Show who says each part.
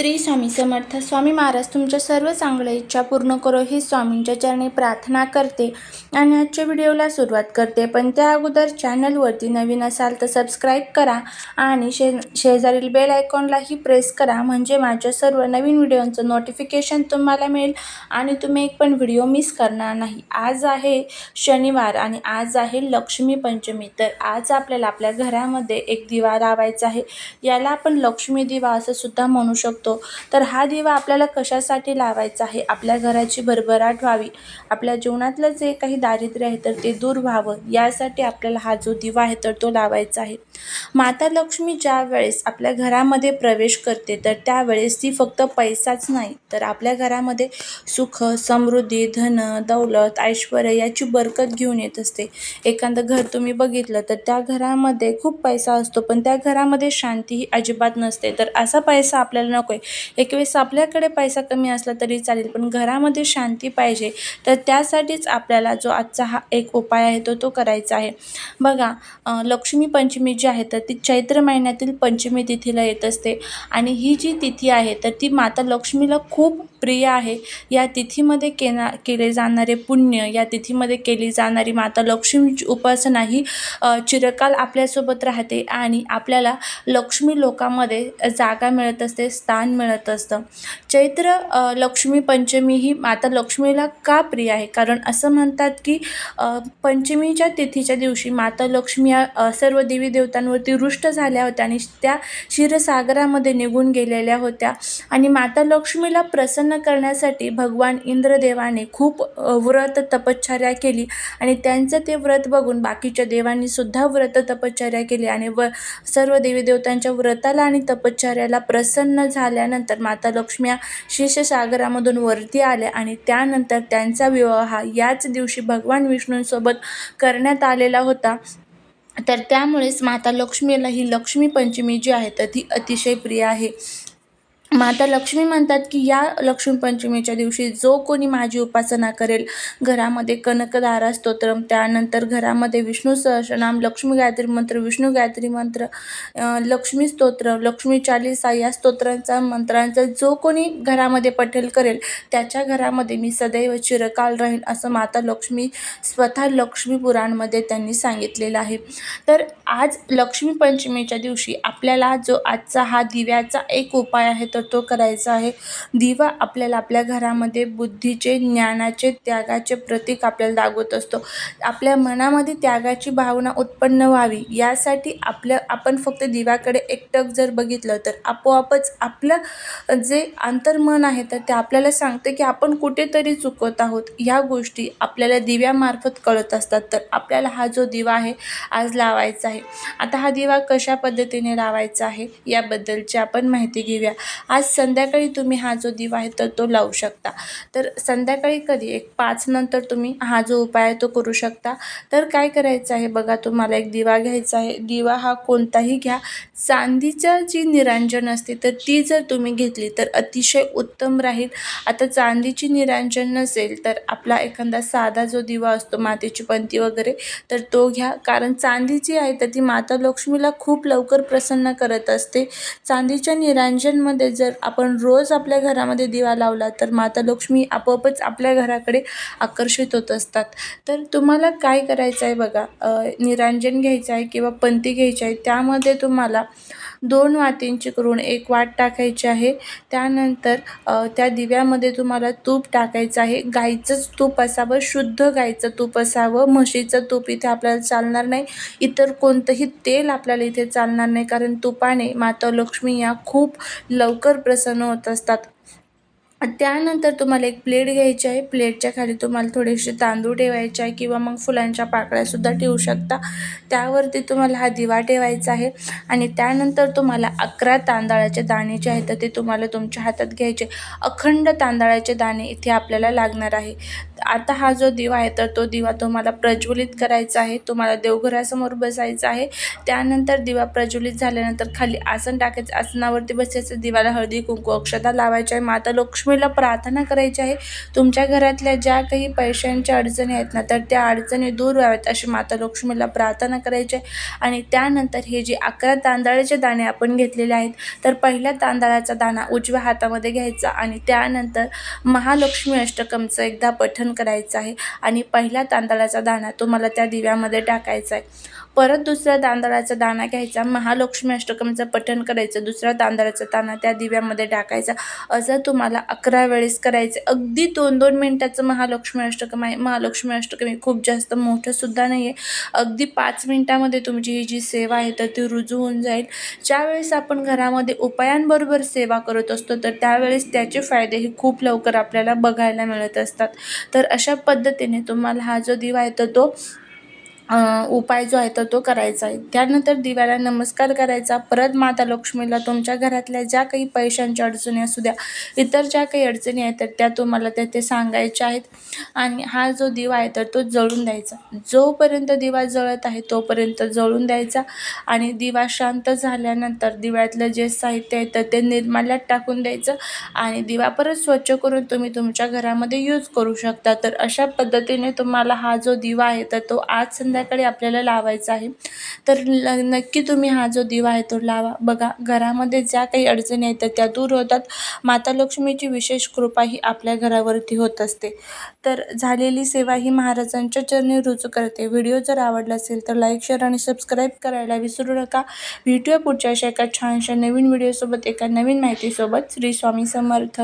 Speaker 1: श्री स्वामी समर्थ. स्वामी महाराज तुमच्या सर्व चांगल्या इच्छा पूर्ण करो ही स्वामींच्या चरणी प्रार्थना करते आणि आजच्या व्हिडिओला सुरुवात करते. पण त्या अगोदर चॅनलवरती नवीन असाल तर सबस्क्राईब करा आणि शे शेजारील बेल आयकॉनलाही प्रेस करा. म्हणजे माझ्या सर्व नवीन व्हिडिओंचं नोटिफिकेशन तुम्हाला मिळेल आणि तुम्ही एक पण व्हिडिओ मिस करणार नाही. आज आहे शनिवार आणि आज आहे लक्ष्मी पंचमी. तर आज आपल्याला आपल्या घरामध्ये एक दिवा लावायचा आहे. याला आपण लक्ष्मी दिवा असं सुद्धा म्हणू शकतो. तर हा दिवा आपल्याला कशासाठी लावायचा आहे? आपल्या घराची भरभराट व्हावी. आपल्या जीवनातलं जे काही दारिद्र्य आहे तर ते दूर व्हावं. यासाठी आपल्याला हा जो दिवा आहे तर तो लावायचा आहे. माता लक्ष्मी ज्या वेळेस आपल्या घरामध्ये प्रवेश करते तर त्यावेळेस ती फक्त पैसाच नाही तर आपल्या घरामध्ये सुख समृद्धी धन दौलत ऐश्वर याची बरकत घेऊन येत असते. एखादं घर तुम्ही बघितलं तर त्या घरामध्ये खूप पैसा असतो पण त्या घरामध्ये शांती ही अजिबात नसते. तर असा पैसा आपल्याला नको आहे एक वेळेस आपल्याकडे पैसा कमी असला तरी चालेल पण घरामध्ये शांती पाहिजे तर त्यासाठीच आपल्याला जो आजचा हा एक उपाय आहे तो तो करायचा आहे. बघा लक्ष्मी पंचमी ज्या आहे तर ती चैत्र महिन्यातील पंचमी तिथीला येत असते. आणि ही जी तिथी आहे तर ती माता लक्ष्मीला खूप प्रिय आहे. या तिथीमध्ये केना केले जाणारे पुण्य या तिथीमध्ये केली जाणारी माता लक्ष्मीची उपासना ही चिरकाल आपल्यासोबत राहते आणि आपल्याला लक्ष्मी लोकामध्ये जागा मिळत असते स्थान मिळत असतं. चैत्र लक्ष्मी पंचमी ही माता लक्ष्मीला का प्रिय आहे? कारण असं म्हणतात की पंचमीच्या तिथीच्या दिवशी माता लक्ष्मी या सर्व देवी देवतांवरती रुष्ट झाल्या होत्या आणि त्या क्षीरसागरामध्ये निघून गेलेल्या होत्या आणि माता लक्ष्मीला प्रसन्न करण्यासाठी भगवान इंद्रदेवाने खूप व्रत तपश्चर्या केली आणि त्यांचं ते व्रत बघून बाकीच्या देवांनी सुद्धा व्रत तपश्चर्या केली आणि व सर्व देवी देवतांच्या व्रताला आणि तपश्चर्याला प्रसन्न झाल्यानंतर माता लक्ष्मी शिष्यसागरामधून वरती आल्या आणि त्यानंतर त्यांचा विवाह हा याच दिवशी भगवान विष्णूंसोबत करण्यात आलेला होता. तर त्यामुळेच माता लक्ष्मीला ही लक्ष्मी पंचमी जी आहे तर ती अतिशय प्रिय आहे. माता लक्ष्मी म्हणतात की या लक्ष्मीपंचमीच्या दिवशी जो कोणी माझी उपासना करेल घरामध्ये कनकदारा स्तोत्रम त्यानंतर घरामध्ये विष्णू सहस्रनाम लक्ष्मी गायत्री मंत्र विष्णू गायत्री मंत्र लक्ष्मी स्तोत्र लक्ष्मी चालिसा या स्तोत्रांचा मंत्रांचा जो कोणी घरामध्ये पठेल करेल त्याच्या घरामध्ये मी सदैव चिरकाल राहील असं माता लक्ष्मी स्वतः लक्ष्मी पुराणमध्ये त्यांनी सांगितलेलं आहे. तर आज लक्ष्मीपंचमीच्या दिवशी आपल्याला जो आजचा हा दिव्याचा एक उपाय आहे तर तो करायचा आहे. दिवा आपल्याला आपल्या घरामध्ये बुद्धीचे ज्ञानाचे त्यागाचे प्रतीक आपल्याला दाखवत असतो. आपल्या मनामध्ये त्यागाची भावना उत्पन्न व्हावी यासाठी आपल्या आपण फक्त दिव्याकडे एकटक जर बघितलं तर आपोआपच आपलं जे अंतर्मन आहे तर ते आपल्याला सांगते की आपण कुठेतरी चुकत आहोत. ह्या गोष्टी आपल्याला दिव्यामार्फत कळत असतात. तर आपल्याला हा जो दिवा आहे आज लावायचा आहे. आता हा दिवा कशा पद्धतीने लावायचा आहे याबद्दलची आपण माहिती घेऊया. आज संध्याकाळी तुम्ही हा जो दिवा आहे तर तो लावू शकता. तर संध्याकाळी कधी? एक पाच नंतर तुम्ही हा जो उपाय आहे तो करू शकता. तर काय करायचं आहे बघा तुम्हाला एक दिवा घ्यायचा आहे. दिवा हा कोणताही घ्या. चांदीचं जी निरांजन असते तर ती जर तुम्ही घेतली तर अतिशय उत्तम राहील. आता चांदीची निरांजन नसेल तर आपला एखादा साधा जो दिवा असतो मातेची पंती वगैरे तर तो घ्या. कारण चांदीची आहे तर ती माता लक्ष्मीला खूप लवकर प्रसन्न करत असते. चांदीच्या निरांजनमध्ये जर आपण रोज आपल्या घरामध्ये दिवा लावला तर माता लक्ष्मी आपोआपच आपल्या घराकडे आकर्षित होत असतात. तर तुम्हाला काय करायचं आहे बघा निरांजन घ्यायचं आहे किंवा पंती घ्यायची आहे त्यामध्ये तुम्हाला दोन वातींची करून एक वाट टाकायची आहे. त्यानंतर त्या दिव्यामध्ये तुम्हाला तूप टाकायचं आहे. गाईचंच तूप असावं शुद्ध गाईचं तूप असावं. म्हशीचं तूप इथे आपल्याला चालणार नाही. इतर कोणतंही तेल आपल्याला इथे चालणार नाही कारण तुपाने माता लक्ष्मी या खूप लवकर प्रसन्न होत असतात. त्यानंतर तुम्हाला एक प्लेट घ्यायची आहे. प्लेटच्या खाली तुम्हाला थोडेसे तांदूळ ठेवायचे आहे किंवा मग फुलांच्या पाकळ्यासुद्धा ठेवू शकता. त्यावरती तुम्हाला हा दिवा ठेवायचा आहे आणि त्यानंतर तुम्हाला अकरा तांदळाचे दाणे जे आहेत तर ते तुम्हाला तुमच्या हातात घ्यायचे. अखंड तांदळाचे दाणे इथे आपल्याला लागणार आहे. आता हा जो दिवा आहे तर तो दिवा तुम्हाला प्रज्वलित करायचा आहे. तुम्हाला देवघरासमोर बसायचं आहे. त्यानंतर दिवा प्रज्वलित झाल्यानंतर खाली आसन टाकायचं. आसनावरती बसायचं. दिवाला हळदी कुंकू अक्षता लावायची आहे. माता लक्ष्मी लक्ष्मीला प्रार्थना करायची आहे. तुमच्या घरातल्या ज्या काही पैशांच्या अडचणी आहेत ना तर त्या अडचणी दूर व्हाव्यात अशी माता लक्ष्मीला प्रार्थना करायची आहे. आणि त्यानंतर हे जे अकरा तांदळाचे दाणे आपण घेतलेले आहेत तर पहिल्या तांदळाचा दाणा उजव्या हातामध्ये घ्यायचा आणि त्यानंतर महालक्ष्मी अष्टकमचं एकदा पठण करायचं आहे. आणि पहिल्या तांदळाचा दाणा तुम्हाला त्या दिव्यामध्ये टाकायचा आहे. परत दुसऱ्या तांदळाचा दाणा घ्यायचा महालक्ष्मी अष्टकमचं पठण करायचं दुसऱ्या तांदळाचा दाणा त्या दिव्यामध्ये टाकायचा. असं तुम्हाला अकरा वेळेस करायचे. अगदी दोन दोन मिनटाचं महालक्ष्मी अष्टकम आहे. महालक्ष्मी अष्टकमी खूप जास्त मोठंसुद्धा नाही आहे अगदी पाच मिनटामध्ये तुमची ही जी सेवा आहे तर ती रुजू होऊन जाईल. ज्यावेळेस आपण घरामध्ये उपायांबरोबर सेवा करत असतो तर त्यावेळेस त्याचे फायदे हे खूप लवकर आपल्याला बघायला मिळत असतात. तर अशा पद्धतीने तुम्हाला हा जो दिवा आहे तर तो उपाय जो आहे तर तो करायचा आहे. त्यानंतर दिव्याला नमस्कार करायचा. परत माता लक्ष्मीला तुमच्या घरातल्या ज्या काही पैशांच्या अडचणी असू द्या इतर ज्या काही अडचणी आहेत तर त्या तुम्हाला तेथे सांगायच्या आहेत. आणि हा जो दिवा आहे तर तो जळून द्यायचा. जोपर्यंत दिवा जळत आहे तोपर्यंत जळून द्यायचा. आणि दिवा शांत झाल्यानंतर दिव्यातलं जे साहित्य आहे तर ते निर्माल्यात टाकून द्यायचं. आणि दिवा परत स्वच्छ करून तुम्ही तुमच्या घरामध्ये यूज करू शकता. तर अशा पद्धतीने तुम्हाला हा जो दिवा आहे तर तो आज संध्या संध्याकाळी आपल्याला लावायचा आहे. तर ल नक्की तुम्ही हा जो दिवा आहे तो लावा. बघा घरामध्ये ज्या काही अडचणी आहेत त्या दूर होतात. माता लक्ष्मीची विशेष कृपा ही आपल्या घरावरती होत असते. तर झालेली सेवा ही महाराजांच्या चरणी रुजू करते. व्हिडिओ जर आवडला असेल तर लाईक शेअर आणि सबस्क्राईब करायला विसरू नका. भेटूया पुढच्या अशा एका छानशा नवीन व्हिडिओसोबत एका नवीन माहितीसोबत. श्री स्वामी समर्थ.